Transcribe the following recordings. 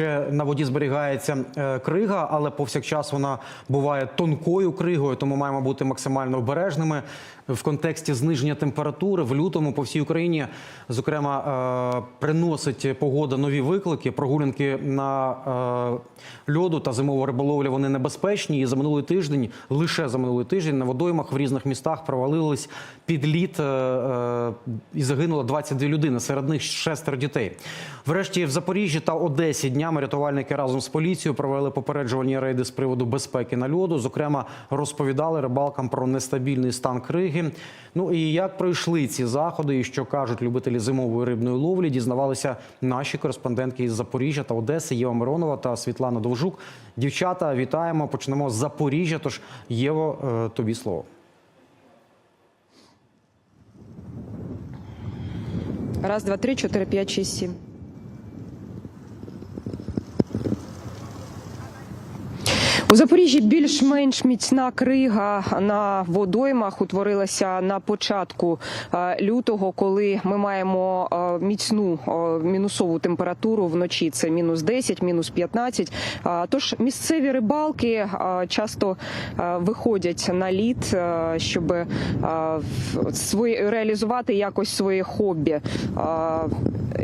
ще на воді зберігається е, крига, але повсякчас вона буває тонкою кригою, тому маємо бути максимально обережними в контексті зниження температури. В лютому по всій Україні, зокрема, е, приносить погода нові виклики. Прогулянки на е, льоду та зимова риболовля вони небезпечні. І за минулий тиждень, лише за минулий тиждень, на водоймах в різних містах провалились під лід і загинуло 22 людини. Серед них шестеро дітей. Врешті в Запоріжжі та Одесі днями рятувальники разом з поліцією провели попереджувальні рейди з приводу безпеки на льоду. Зокрема, розповідали рибалкам про нестабільний стан криги. Ну і як пройшли ці заходи, і що кажуть любителі зимової рибної ловлі, дізнавалися наші кореспондентки із Запоріжжя та Одеси Єва Миронова та Світлана Довжук. Дівчата, вітаємо! Почнемо з Запоріжжя. Тож Єво, е, тобі слово. Раз, два, три, чотири, п'ять, шість, сім. У Запоріжжі більш-менш міцна крига на водоймах утворилася на початку е, лютого, коли ми маємо е, міцну е, мінусову температуру вночі. Це мінус 10, мінус 15. Е, Тож місцеві рибалки часто виходять на лід, щоб свої реалізувати якось своє хобі.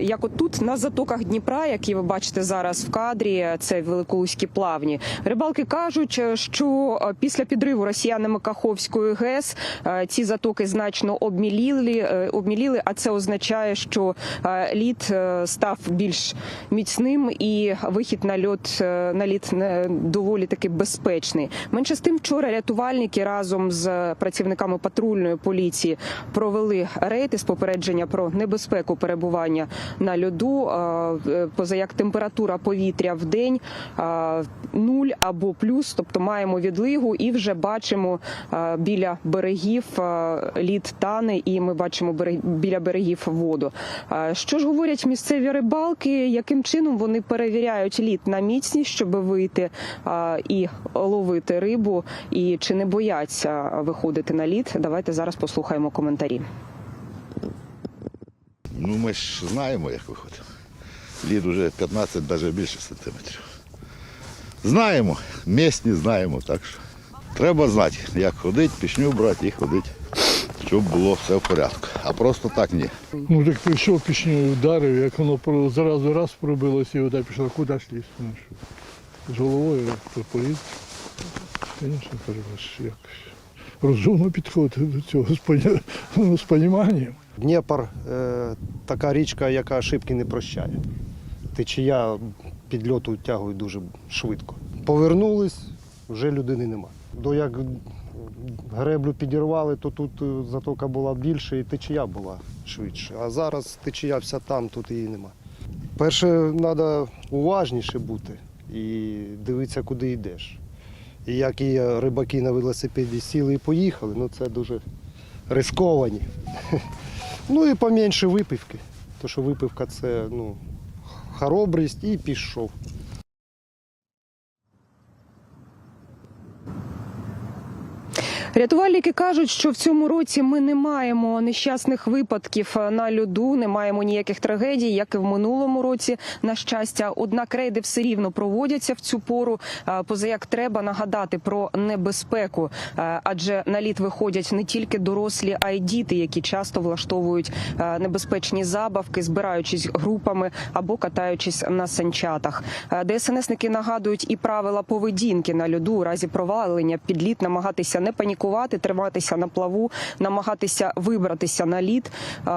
Як от тут на затоках Дніпра, які ви бачите зараз в кадрі, це великолуські плавні. Рибалки кажуть, що е, після підриву росіянами Каховської ГЕС е, ці затоки значно обміліли, е, обміліли, а це означає, що е, лід е, став більш міцним і вихід на льот е, на лід доволі таки безпечний. Менше з тим, вчора рятувальники разом з працівниками патрульної поліції провели рейди з попередження про небезпеку перебування на льоду. е, е, Поза як температура повітря в день е, нуль або плюс, тобто маємо відлигу і вже бачимо е, біля берегів е, лід тане, і ми бачимо біля берегів воду. Е, Що ж говорять місцеві рибалки? Яким чином вони перевіряють лід на міцність, щоб вийти і ловити рибу, і чи не бояться виходити на лід? Давайте зараз послухаємо коментарі. Ну, ми ж знаємо, як виходимо. Лід уже 15, навіть більше сантиметрів. Знаємо, місні знаємо, так що треба знати, як ходити, пішню брати і ходити, щоб було все в порядку. А просто так ні. Ну так прийшов пішню ударив, як воно зразу раз пробилося і вода пішла, куди ж? Ну. З головою поліз. Звісно, треба ж якось розумно підходити до цього з, поня... з поніманням. Дніпр е, така річка, яка ошибки не прощає. Течія підльоту тягує дуже швидко. Повернулись, вже людини нема. До як греблю підірвали, то тут е, затока була більше і течія була швидше. А зараз течія вся там, тут її нема. Перше, треба уважніше бути і дивитися, куди йдеш. І як і рибаки на велосипеді сіли і поїхали, ну це дуже рисковані. Ну і поменше випивки. Тому що випивка це ну, хоробрість і пішов. Рятувальники кажуть, що в цьому році ми не маємо нещасних випадків на льоду, не маємо ніяких трагедій, як і в минулому році. На щастя, однак рейди все рівно проводяться в цю пору. Е, Поза як треба нагадати про небезпеку, Е, адже на лід виходять не тільки дорослі, а й діти, які часто влаштовують е, небезпечні забавки, збираючись групами або катаючись на санчатах. ДСНСники нагадують і правила поведінки на льоду у разі провалення під лід, намагатися не панікувати, триматися на плаву, намагатися вибратися на лід, е,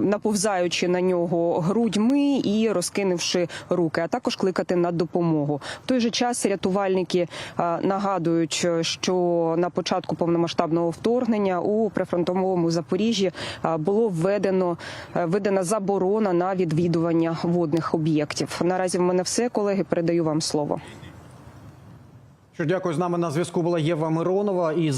наповзаючи на нього грудьми і розкинувши руки, а також кликати на допомогу. В той же час рятувальники е, нагадують, що на початку повномасштабного вторгнення у прифронтовому Запоріжжі е, було введено е, введена заборона на відвідування водних об'єктів. Наразі в мене все, колеги. Передаю вам слово. Що дякую з нами на зв'язку. Була Єва Миронова із